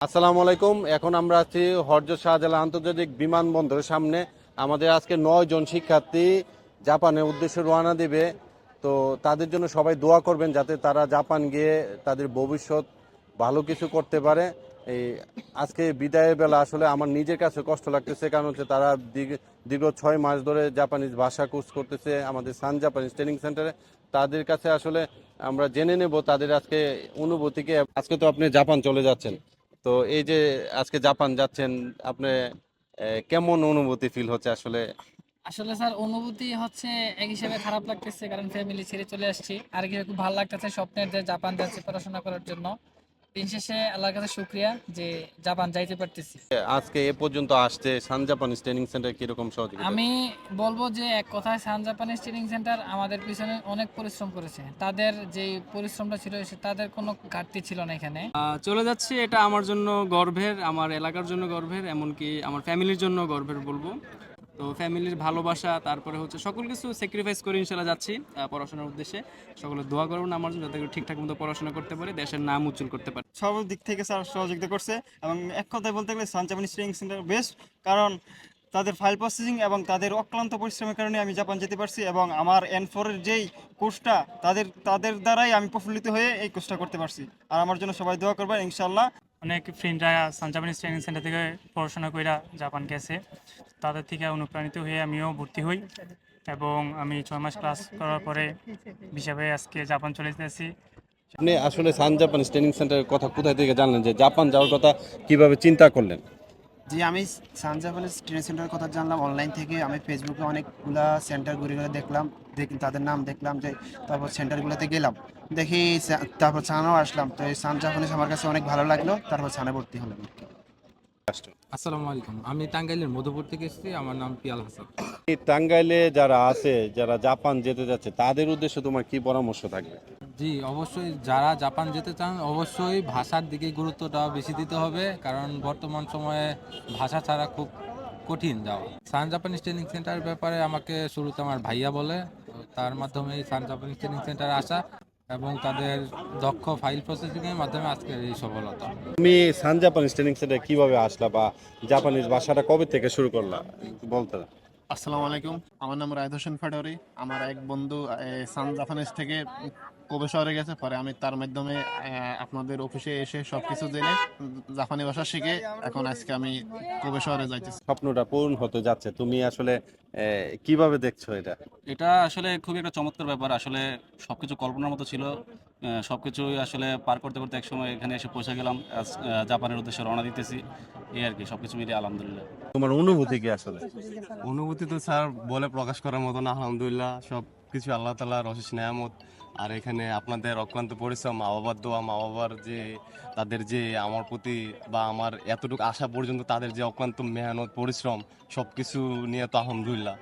আসসালামু আলাইকুম। এখন আমরা আছি হরজ শাহজালাল আন্তর্জাতিক বিমানবন্দরের সামনে। আমাদের আজকে নয় জন শিক্ষার্থী জাপানের উদ্দেশ্যে রওনা দেবে। তো তাদের জন্য সবাই দোয়া করবেন যাতে তারা জাপান গিয়ে তাদের ভবিষ্যৎ ভালো কিছু করতে পারে। এই আজকে বিদায়ের বেলা আসলে আমার নিজের কাছে কষ্ট লাগতেছে, কারণ হচ্ছে তারা দীর্ঘ- দীর্ঘ ছয় মাস ধরে জাপানিজ ভাষা কোর্স করতেছে, আমাদের সান জাপানিজ ট্রেনিং সেন্টারে। তাদের কাছে আসলে আমরা জেনে নেব তাদের আজকে অনুভূতিকে। আজকে তো আপনি জাপান চলে যাচ্ছেন। তো এই যে আজকে জাপান যাচ্ছেন, আপনি কেমন অনুভূতি ফিল হচ্ছে আসলে? আসলে স্যার, অনুভূতি হচ্ছে এক হিসাবে খারাপ লাগতেছে, কারণ ফ্যামিলি ছেড়ে চলে আসছি। আর কি, খুব ভালো লাগতেছে স্বপ্নের যে জাপান যাচ্ছি পড়াশোনা করার জন্য। দিন শেষে আল্লাহর কাছে শুক্রিয়া যে জাপান যাইতে পারতেছি। আজকে এ পর্যন্ত আসছে সান জাপানিজ ট্রেনিং সেন্টার কীরকম সহযোগিতা? আমি বলব যে এক কথায় সান জাপানিজ ট্রেনিং সেন্টার আমাদের পিছনে অনেক পরিশ্রম করেছে। তাদের যে পরিশ্রমটা ছিল তাদের কোনো ঘাটতি ছিল না এখানে। আহ, চলে যাচ্ছি এটা আমার জন্য গর্বের আমার এলাকার জন্য গর্বের এমনকি আমার ফ্যামিলির জন্য গর্বের বলব। তো ফ্যামিলির ভালোবাসা, তারপরে হচ্ছে সকল কিছু স্যাক্রিফাইস করে ইনশাল্লাহ যাচ্ছি পড়াশোনার উদ্দেশ্যে। সকলে দোয়া করুন আমার জন্য, যাতে ঠিকঠাক মতো পড়াশোনা করতে পারি, দেশের নাম উজ্জ্বল করতে পারে। সব দিক থেকে স্যার সহযোগিতা করছে, এবং এক কথায় বলতে গেলে জাপানিজ ট্রেনিং সেন্টার বেস্ট কারণ তাদের ফাইল প্রসেসিং এবং তাদের অক্লান্ত পরিশ্রমের কারণে আমি জাপান যেতে পারছি, এবং আমার এন ফোরের যেই কোর্সটা তাদের তাদের দ্বারাই আমি প্রফুল্লিত হয়ে এই কোর্সটা করতে পারছি। আর আমার জন্য সবাই দোয়া করবেন, ইনশাল্লাহ। অনেক ফ্রেন্ডরা সানজাপানিজ ট্রেনিং সেন্টার থেকে পড়াশোনা কইরা জাপান গেছে। তাদের থেকে অনুপ্রাণিত হয়ে আমিও ভর্তি হই এবং আমি ছয় মাস ক্লাস করার পরে হিসাবে আজকে জাপান চলে যেতেছি আপনি আসলে সান জাপানিজ ট্রেনিং সেন্টারের কথা কোথায় থেকে জানলেন যে জাপান যাওয়ার কথা কীভাবে চিন্তা করলেন? জি, আমি সানজাফলের ট্রেনিং সেন্টারের কথা জানলাম। অনলাইন থেকে আমি ফেসবুকে অনেকগুলা সেন্টার ঘুরে ঘুরে দেখলাম, দেখ তাদের নাম দেখলাম, যে তারপর সেন্টারগুলোতে গেলাম। দেখি তারপর ছানাও আসলাম। তো এই সানজাফলিস আমার কাছে অনেক ভালো লাগল, তারপর ছানা ভর্তি হলাম। আসসালামু আলাইকুম। আমি টাঙ্গাইলের মধুপুর থেকে এসেছি। আমার নাম পিয়াল হাসান। এই টাঙ্গাইলে যারা আছে যারা জাপান যেতে যাচ্ছে তাদের উদ্দেশ্যে তোমার কি পরামর্শ থাকবে? জি অবশ্যই যারা জাপান যেতে চান অবশ্যই ভাষার দিকে গুরুত্বটা বেশি দিতে হবে কারণ বর্তমান সময়ে ভাষা ছাড়া খুব কঠিন যাওয়া। সান জাপানিজ ট্রেনিং সেন্টারের ব্যাপারে আমাকে শুরুতে আমার ভাইয়া বলে তার মাধ্যমে সান জাপানিজ ট্রেনিং সেন্টারে আসা। এবং তাদের দক্ষ ফাইল প্রসেসিংয়ের মাধ্যমে আজকের এই সফলতা। তুমি সান জাপানিজ ট্রেনিং সেন্টারে কীভাবে আসলা বা জাপানিজ ভাষাটা কবে থেকে শুরু করলা? একটু বলতে। আসসালামু আলাইকুম। আমার নাম রায়দ হোসেন ফাটোরি। আমার এক বন্ধু সান জাপানিজ থেকে কোবে শহরে গেছে? পরে আমি তার মাধ্যমে আপনাদের অফিসে এসে সবকিছু জেনে জাপানি ভাষা শিখে এখন আজকে আমি কোবে শহরে যাইতেছি। স্বপ্নটা পূরণ হতে যাচ্ছে। তুমি আসলে আহ, কীভাবে দেখছ এটা? এটা আসলে খুবই একটা চমৎকার ব্যাপার। আসলে সবকিছু কল্পনার মতো ছিল। আহ, সবকিছুই আসলে পার করতে করতে একসময় এখানে এসে পৌঁছে গেলাম। জাপানের উদ্দেশ্যে রওনা দিতেছি। এই আর কি সবকিছু মিলিয়ে আলহামদুলিল্লাহ। তোমার অনুভূতি কি আসলে? অনুভূতি তো স্যার বলে প্রকাশ করার মতো না আলহামদুলিল্লাহ। সব কিছু আল্লাহ তালার অশেষ নেয়ামত। আর এখানে আপনাদের অক্লান্ত পরিশ্রম মা বাবার দোয়া মা বাবার যে তাদের যে আমার প্রতি বা আমার এতটুকু আসা পর্যন্ত তাদের যে অক্লান্ত মেহনত, পরিশ্রম সব কিছু নিয়ে তো আলহামদুলিল্লাহ।